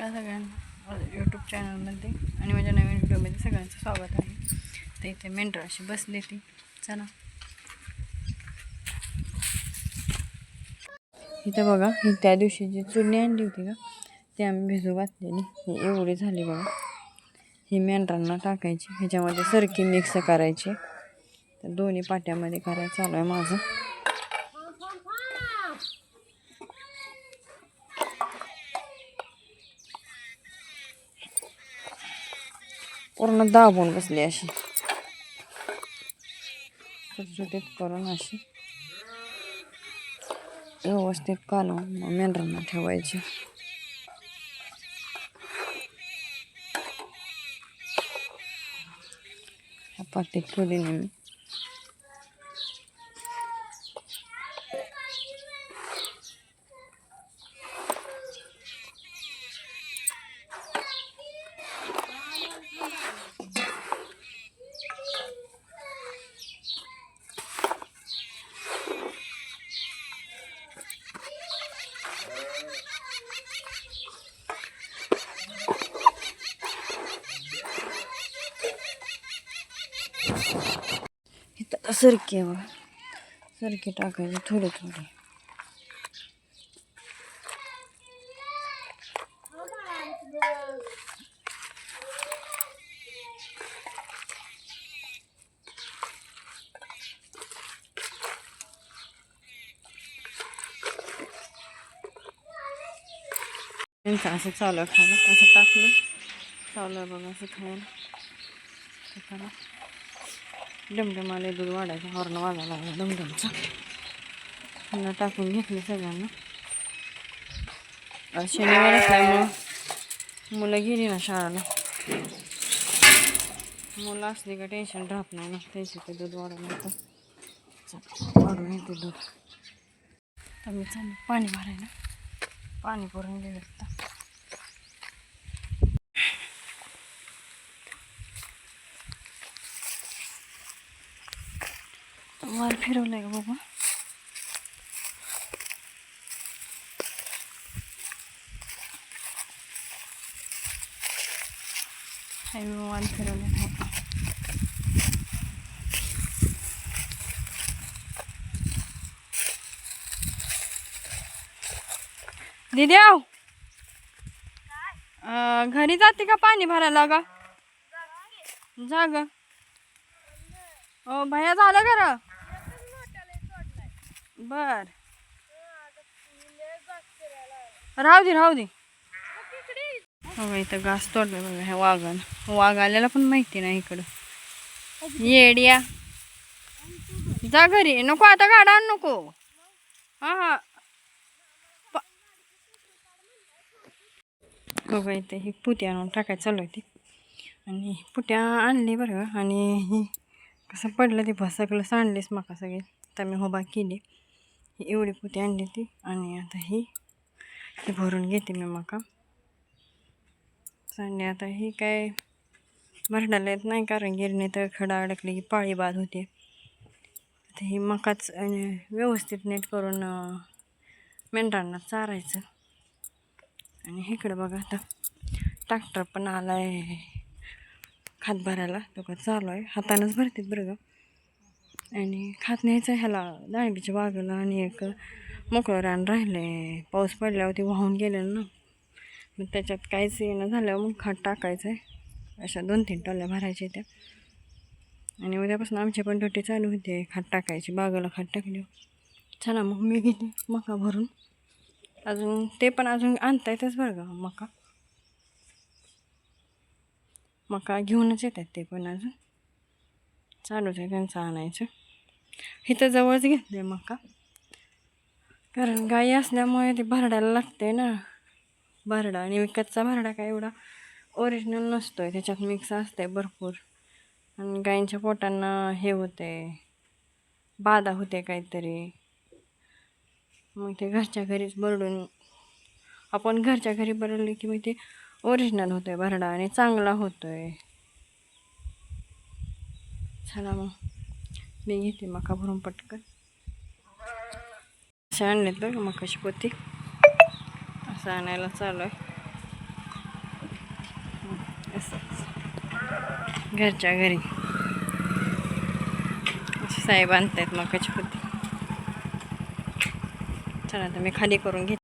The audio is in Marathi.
नमस्कार सगळ्यांना. यूट्यूब चॅनलमध्ये आणि माझ्या नवीन व्हिडिओमध्ये सगळ्यांचं स्वागत आहे. तर इथे मेंढर अशी बसली ती. चला. इथं बघा ही त्या दिवशी जी चुरणी आणली होती का ती आम्ही भिजू घातलेली. ही एवढी झाली बघा. ही मेंढरांना टाकायची. ह्याच्यामध्ये सरकी मिक्स करायची. तर दोन्ही पाट्यामध्ये करायचं चालू आहे माझं. पूर्ण दाबून बसली अशी सुटसुटीत करून अशी व्यवस्थित कालवून मग मेंढरांना ठेवायची ह्या पाटीत ठेवली नाही मी इथं सरकी आहे बघा सरकी टाकायची थोडी थोडी. असं चालू आहे खायला असं टाकलं. चालू आहे बघा असं खायला तर दूध वाढायचं हॉर्न वाजायला लागला डमडमचा. पुन्हा टाकून घेतले सगळ्यांना. शनिवार असल्यामुळं मुलं गेली ना शाळेला. मुलं असली का टेन्शन राहत नाही ना त्यांचे ते दूध वाढवलं तर वाढून येते दूध. तर मी चालू पाणी भरायला. पाणी भरून गेलं वार फिरवलंय का बाबा? हाय वार फिरवलंय दिद्याव अं, घरी जाते का पाणी भरायला ग? जा ग हो भैया झालं घर? बर. राहू दे राहू दे. बघा इथं घास तोडलं बघा ह्या वाघान. वाघ आलेला पण माहिती नाही इकडं. येड्या जा घरी. नको आता गाडा आण नको. हा हा. बघा इथं ही पुट्या आणून टाकायचं चालू होती आणि पुट्या आणली बरं आणि ही कसं पडलं ते भसकलं आणलीस मका सगळी. तर मी उभा केली. एवढी पोती आणली ती? आणि आता ही. हे भरून घेते मी मका. आणि आता ही काय भरडायला येत नाही कारण गिरणी तर खडा अडकली की पाळी बाद होते. आता ही मकाच व्यवस्थित नीट करून मेंढरांना चारायचं. आणि इकडं बघा आता. ट्रॅक्टर पण आला आहे खात भरायला. तो का चालू आहे. हातानंच भरतात बरं गं. आणि खात न्यायचं ह्याला डाळिंबीच्या बागेला आणि एक मोकळं रान राहिलं आहे पाऊस पडल्यावर ते वाहून गेलेलं ना मग त्याच्यात काहीच येणं झाल्यावर मग खात टाकायचं आहे अशा दोन तीन टोल्या भरायच्या त्या. आणि उद्यापासून आमची पण ड्युटी चालू होते. खात टाकायची बागेला खात टाकली. चला मग मी गेली मका भरून. अजून ते पण अजून आणता येतच बरं का मका? मका घेऊनच येतात ते पण अजून. चालूच आहे त्यांचं आणायचं इथं जवळच घेतले मका कारण गाई असल्यामुळे ते भरडायला लागते ना भरडा आणि विकतचा भरडा काय एवढा ओरिजिनल नसतो आहे त्याच्यात मिक्स असते भरपूर आणि गाईंच्या पोटांना हे होते बाधा होते काहीतरी मग ते घरच्या घरीच बरडून आपण घरच्या घरी बरडले की मग ते ओरिजिनल आहे भरडा आणि चांगला होतो आहे चला मग मी घेते मका भरून पटकन असं आणलेत बघ मकाशी पोती असं आणायला चालू आहे असं घरच्या घरी साहेब आणतायत मकाची पोती चला आता मी खाली करून घेते